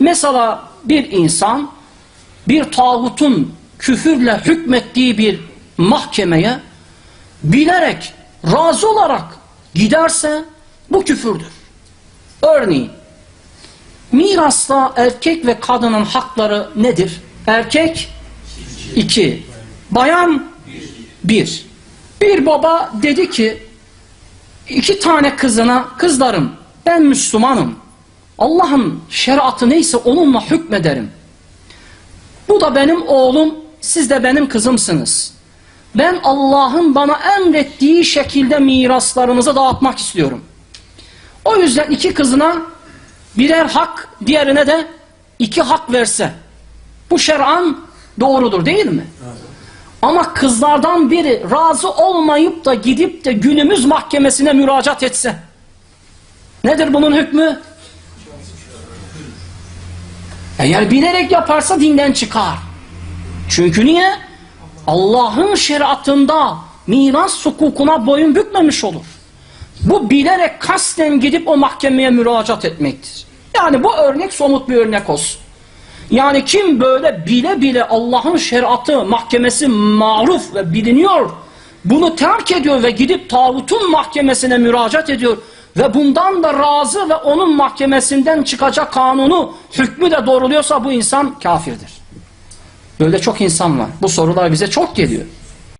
Mesela bir insan bir tağutun küfürle hükmettiği bir mahkemeye bilerek, razı olarak giderse bu küfürdür. Örneğin mirasta erkek ve kadının hakları nedir? Erkek iki, bayan bir. Bir baba dedi ki iki tane kızına kızlarım ben Müslümanım. Allah'ın şeriatı neyse onunla hükmederim. Bu da benim oğlum, siz de benim kızımsınız. Ben Allah'ın bana emrettiği şekilde miraslarımızı dağıtmak istiyorum. O yüzden iki kızına birer hak, diğerine de iki hak verse. Bu şer'an doğrudur değil mi? Ama kızlardan biri razı olmayıp da gidip de günümüz mahkemesine müracaat etse. Nedir bunun hükmü? Eğer bilerek yaparsa dinden çıkar. Çünkü niye? Allah'ın şeriatında miras hukukuna boyun bükmemiş olur. Bu bilerek kasten gidip o mahkemeye müracaat etmektir. Yani bu örnek somut bir örnek olsun. Yani kim böyle bile bile Allah'ın şeriatı mahkemesi maruf ve biliniyor, bunu terk ediyor ve gidip tağutun mahkemesine müracaat ediyor ve bundan da razı ve onun mahkemesinden çıkacak kanunu, hükmü de doğruluyorsa bu insan kafirdir. Böyle çok insan var. Bu sorular bize çok geliyor.